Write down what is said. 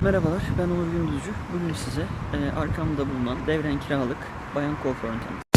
Merhabalar, ben Onur Gündüzcü. Bugün size e, arkamda bulunan devren kiralık bayan kuaförünü tanıtacağım.